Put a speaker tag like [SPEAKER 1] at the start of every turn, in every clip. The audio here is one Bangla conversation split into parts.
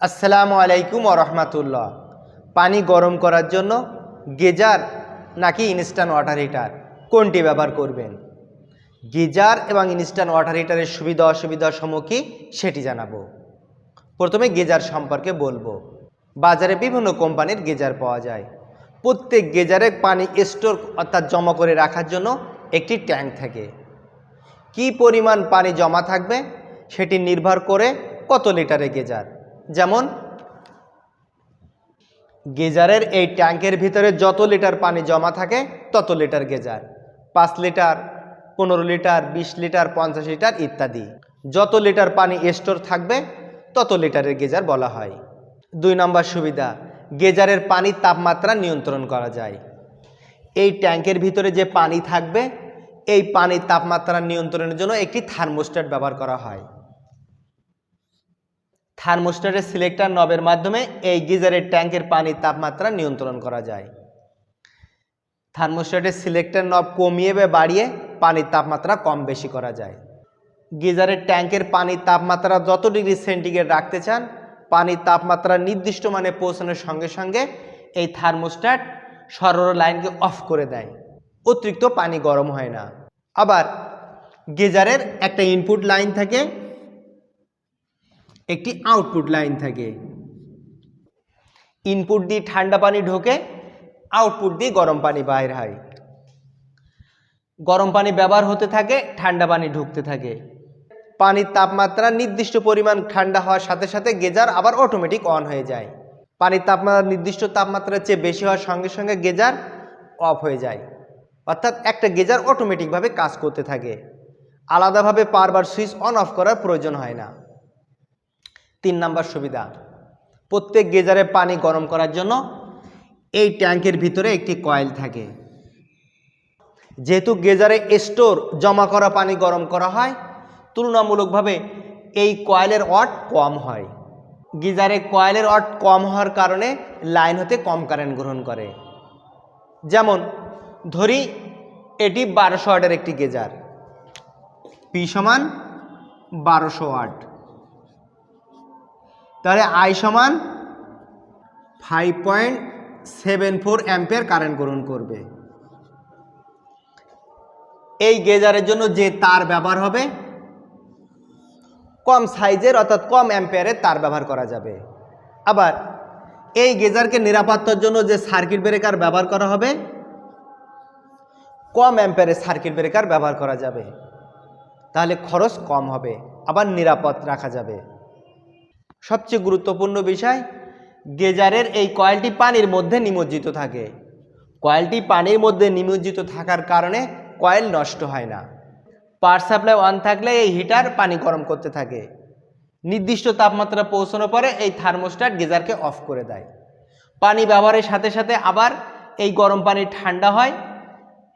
[SPEAKER 1] আসসালামু আলাইকুম রহমাতুল্লাহ। পানি গরম করার জন্য গেজার নাকি ইনস্ট্যান্ট ওয়াটার হিটার কোনটি ব্যবহার করবেন? গিজার এবং ইনস্ট্যান্ট ওয়াটার হিটারের সুবিধা অসুবিধা সমূহ কী সেটি জানাব। প্রথমে গেজার সম্পর্কে বলব। বাজারে বিভিন্ন কোম্পানির গেজার পাওয়া যায়। প্রত্যেক গেজারে পানি স্টোর অর্থাৎ জমা করে রাখার জন্য একটি ট্যাঙ্ক থাকে। কি পরিমাণ পানি জমা থাকবে সেটি নির্ভর করে কত লিটারে গেজার। যেমন, গেজারের এই ট্যাঙ্কের ভিতরে যত লিটার পানি জমা থাকে, তত লিটার গেজার। পাঁচ লিটার, পনেরো লিটার, বিশ লিটার, পঞ্চাশ লিটার ইত্যাদি। যত লিটার পানি স্টোর থাকবে, তত লিটারের গেজার বলা হয়। দুই নম্বর সুবিধা, গেজারের পানির তাপমাত্রা নিয়ন্ত্রণ করা যায়। এই ট্যাঙ্কের ভিতরে যে পানি থাকবে, এই পানির তাপমাত্রা নিয়ন্ত্রণের জন্য একটি থার্মোস্ট্যাট ব্যবহার করা হয়। থার্মোস্ট্যাটের সিলেক্টার নবের মাধ্যমে এই গিজারের ট্যাঙ্কের পানির তাপমাত্রা নিয়ন্ত্রণ করা যায়। থার্মোস্টারের সিলেক্টার নব কমিয়ে বা বাড়িয়ে পানির তাপমাত্রা কম বেশি করা যায়। গিজারের ট্যাঙ্কের পানির তাপমাত্রা যত ডিগ্রি সেন্টিগ্রেড রাখতে চান, পানির তাপমাত্রা নির্দিষ্ট মানে পৌঁছানোর সঙ্গে সঙ্গে এই থার্মোস্ট্যাট সরল লাইনকে অফ করে দেয়। অতিরিক্ত পানি গরম হয় না। আবার গিজারের একটা ইনপুট লাইন থাকে একটি আউটপুট লাইন থাকে। ইনপুট দিয়ে ঠান্ডা পানি ঢোকে আউটপুট দিয়ে গরম পানি বাইর হয়। গরম পানি ব্যবহার হতে থাকে, ঠান্ডা পানি ঢুকতে থাকে। পানির তাপমাত্রা নির্দিষ্ট পরিমাণ ঠান্ডা হওয়ার সাথে সাথে গেজার আবার অটোমেটিক অন হয়ে যায়। পানির তাপমাত্রা নির্দিষ্ট তাপমাত্রার চেয়ে বেশি হওয়ার সঙ্গে সঙ্গে গেজার অফ হয়ে যায়। অর্থাৎ একটা গেজার অটোমেটিকভাবে কাজ করতে থাকে। আলাদাভাবে বারবার সুইচ অন অফ করার প্রয়োজন হয় না। তিন নাম্বার সুবিধা। প্রত্যেক গেজারে পানি গরম করার জন্য এই ট্যাঙ্কের ভিতরে একটি কয়েল থাকে। যেহেতু গেজারে স্টোর জমা করা পানি গরম করা হয়, তুলনামূলকভাবে এই কয়েলের ওয়াট কম হয়। গিজারে কয়েলের ওয়াট কম হওয়ার কারণে লাইন হতে কম কারেন্ট গ্রহণ করে। যেমন, ধরি এটি বারোশো ওয়াটের একটি গেজার। পি সমান বারোশো ওয়াট। তাহলে আই সমান five point seven four ampere current গ্রহণ করবে। এই গেজারের জন্য যে তার ব্যবহার হবে, কম সাইজের অর্থাৎ কম অ্যাম্পিয়ারের তার ব্যবহার করা যাবে। আবার এই গেজারকে নিরাপত্তার জন্য যে সার্কিট ব্রেকার ব্যবহার করা হবে, কম অ্যাম্পিয়ারের সার্কিট ব্রেকার ব্যবহার করা যাবে। তাহলে খরচ কম হবে, আবার নিরাপদ রাখা যাবে। সবচেয়ে গুরুত্বপূর্ণ বিষয়, গেজারের এই কয়েলটি পানির মধ্যে নিমজ্জিত থাকে। কয়েলটি পানির মধ্যে নিমজ্জিত থাকার কারণে কয়েল নষ্ট হয় না। পাওয়ার সাপ্লাই অন থাকলে এই হিটার পানি গরম করতে থাকে। নির্দিষ্ট তাপমাত্রা পৌঁছানোর পরে এই থার্মোস্টার গেজারকে অফ করে দেয়। পানি ব্যবহারের সাথে সাথে আবার এই গরম পানি ঠান্ডা হয়,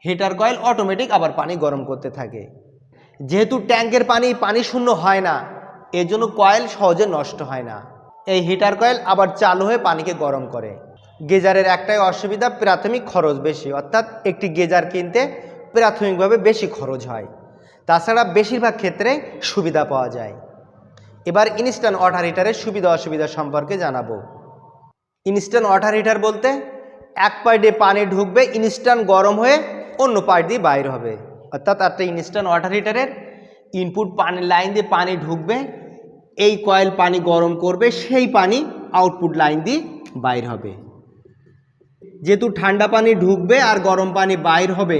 [SPEAKER 1] হিটার কয়েল অটোমেটিক আবার পানি গরম করতে থাকে। যেহেতু ট্যাঙ্কের পানি পানি শূন্য হয় না এর জন্য কয়েল সহজে নষ্ট হয় না। এই হিটার কয়েল আবার চালু হয়ে পানিকে গরম করে। গেজারের একটাই অসুবিধা প্রাথমিক খরচ বেশি, অর্থাৎ একটি গেজার কিনতে প্রাথমিকভাবে বেশি খরচ হয়। তাছাড়া বেশিরভাগ ক্ষেত্রে সুবিধা পাওয়া যায়। এবার ইনস্ট্যান্ট ওয়াটার হিটারের সুবিধা অসুবিধা সম্পর্কে জানাব। ইনস্ট্যান্ট ওয়াটার হিটার বলতে এক পাইপ দিয়ে পানি ঢুকবে, ইনস্ট্যান্ট গরম হয়ে অন্য পাইপ দিয়ে বাইর হবে। অর্থাৎ একটা ইনস্ট্যান্ট ওয়াটার হিটারের ইনপুট পানি, লাইন দিয়ে পানি ঢুকবে এই কয়েল পানি গরম করবে, সেই পানি আউটপুট লাইন দিয়ে বাইর হবে। যেহেতু ঠান্ডা পানি ঢুকবে আর গরম পানি বাইর হবে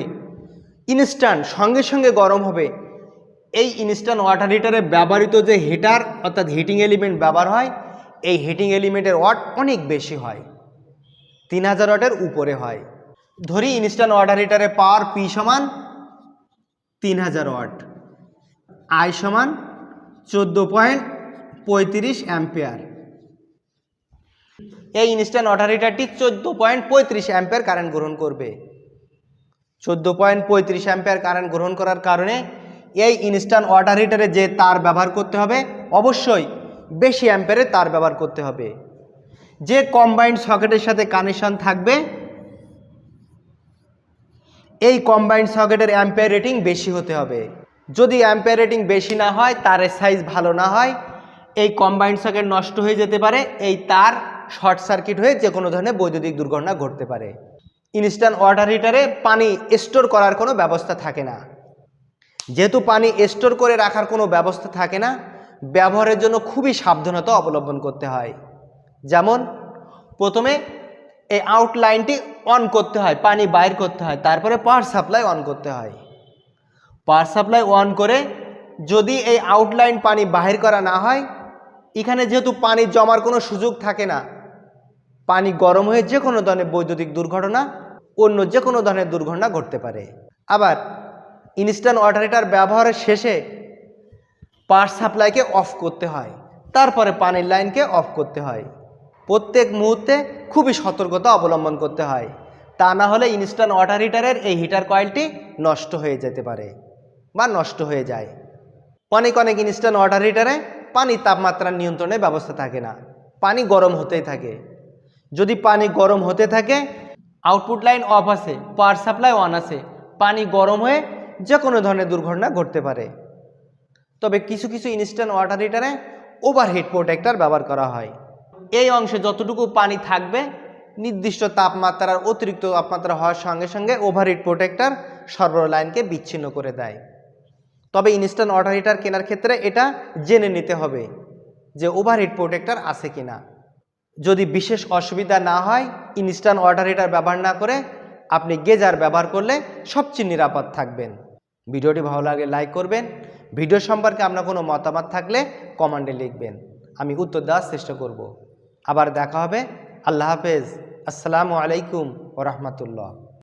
[SPEAKER 1] ইনস্ট্যান্ট সঙ্গে সঙ্গে গরম হবে, এই ইনস্ট্যান্ট ওয়াটার হিটারে ব্যবহৃত যে হিটার অর্থাৎ হিটিং এলিমেন্ট ব্যবহার হয়, এই হিটিং এলিমেন্টের ওয়াট অনেক বেশি হয়, তিন হাজার ওয়াটের উপরে হয়। ধরি ইনস্ট্যান্ট ওয়াটার হিটারে পাওয়ার পি সমান তিন হাজার ওয়াট আই সমান চোদ্দ পয়েন্ট পঁয়ত্রিশ অ্যাম্পিয়ার। এই ইনস্ট্যান্ট ওয়াটার হিটারটি চোদ্দ পয়েন্ট পঁয়ত্রিশ অ্যাম্পিয়ার কারেন্ট গ্রহণ করবে। চোদ্দ পয়েন্ট পঁয়ত্রিশ অ্যাম্পিয়ার কারেন্ট গ্রহণ করার কারণে এই ইনস্ট্যান্ট ওয়াটার হিটারে যে তার ব্যবহার করতে হবে, অবশ্যই বেশি অ্যাম্পিয়ারের তার ব্যবহার করতে হবে। যে কম্বাইন্ড সকেটের সাথে কানেকশন থাকবে, এই কম্বাইন্ড সকেটের অ্যাম্পিয়ার রেটিং বেশি হতে হবে। যদি অ্যাম্পিয়ার রেটিং বেশি না হয় তারের সাইজ ভালো না হয় এই কম্বাইন্ড সার্কিট নষ্ট হয়ে যেতে পারে, এই তার শর্ট সার্কিট হয়ে যে কোনো ধরনের বৈদ্যুতিক দুর্ঘটনা ঘটতে পারে। ইনস্ট্যান্ট ওয়াটার হিটারে পানি স্টোর করার কোনো ব্যবস্থা থাকে না। যেহেতু পানি স্টোর করে রাখার কোনো ব্যবস্থা থাকে না, ব্যবহারের জন্য খুবই সাবধানতা অবলম্বন করতে হয়। যেমন, প্রথমে এই আউটলাইনটি অন করতে হয়, পানি বাইর করতে হয়, তারপরে পাওয়ার সাপ্লাই অন করতে হয়। পাওয়ার সাপ্লাই অন করে যদি এই আউটলাইন পানি বাহির করা না হয় এখানে যেহেতু পানি জমার কোনো সুযোগ থাকে না, পানি গরম হয়ে যে কোনো ধরনের বৈদ্যুতিক দুর্ঘটনা, অন্য যে কোনো ধরনের দুর্ঘটনা ঘটতে পারে। আবার ইনস্ট্যান্ট ওয়াটার হিটার ব্যবহারের শেষে পাওয়ার সাপ্লাইকে অফ করতে হয়, তারপরে পানির লাইনকে অফ করতে হয়। প্রত্যেক মুহূর্তে খুবই সতর্কতা অবলম্বন করতে হয়, তা না হলে ইনস্ট্যান্ট ওয়াটার হিটারের এই হিটার কয়েলটি নষ্ট হয়ে যেতে পারে বা নষ্ট হয়ে যায়। অনেক অনেক ইনস্ট্যান্ট ওয়াটার হিটারে পানির তাপমাত্রা নিয়ন্ত্রণের ব্যবস্থা থাকে না। পানি গরম হতেই থাকে। যদি পানি গরম হতে থাকে আউটপুট লাইন অফ আছে পাওয়ার সাপ্লাই অন আছে। পানি গরম হয়ে যে কোনো ধরনের দুর্ঘটনা ঘটতে পারে। তবে কিছু কিছু ইনস্ট্যান্ট ওয়াটার হিটারে ওভারহিট প্রোটেক্টর ব্যবহার করা হয়। এই অংশে যতটুকু পানি থাকবে, নির্দিষ্ট তাপমাত্রার অতিরিক্ত তাপমাত্রা হওয়ার সঙ্গে সঙ্গে ওভারহিট প্রোটেক্টর সরবরাহ লাইনকে বিচ্ছিন্ন করে দেয়। তবে ইনস্ট্যান্ট ওয়াটার হিটার কেনার ক্ষেত্রে এটা জেনে নিতে হবে যে ওভারহিট প্রোটেক্টর আছে কি না যদি বিশেষ অসুবিধা না হয় ইনস্ট্যান্ট ওয়াটার হিটার ব্যবহার না করে আপনি গেজার ব্যবহার করলে সবচেয়ে নিরাপদ থাকবেন। ভিডিওটি ভালো লাগলে লাইক করবেন। ভিডিও সম্পর্কে আপনার কোনো মতামত থাকলে কমেন্টে লিখবেন। আমি উত্তর দেওয়ার চেষ্টা করব। আবার দেখা হবে। আল্লাহ হাফেজ। আসসালামু আলাইকুম ও রহমতুল্লাহ।